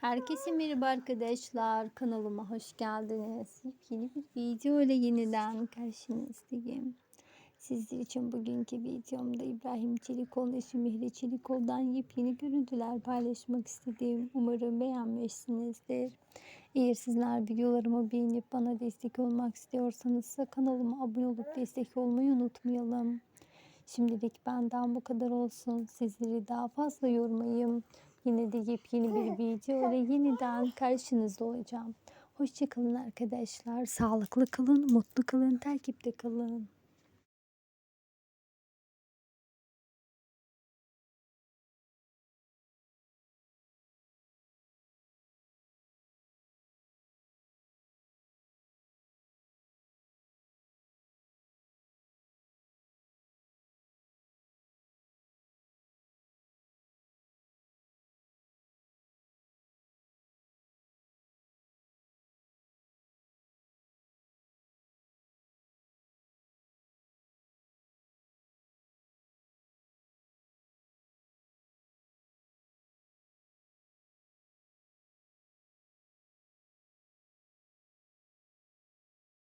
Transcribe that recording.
Herkese merhaba arkadaşlar. Kanalıma hoş geldiniz. Yeni bir video ile yeniden karşınızdayım. Sizler için bugünkü videomda İbrahim Çelikoğlu eşi Mihri Çelikoğlu'dan yepyeni görüntüler paylaşmak istedim. Umarım beğenmişsinizdir. Eğer sizler videolarımı beğenip bana destek olmak istiyorsanız kanalıma abone olup destek olmayı unutmayalım. Şimdilik benden bu kadar olsun. Sizleri daha fazla yormayayım. Yine de yepyeni bir video ile yeniden karşınızda olacağım. Hoşçakalın arkadaşlar. Sağlıklı kalın, mutlu kalın, takipte kalın.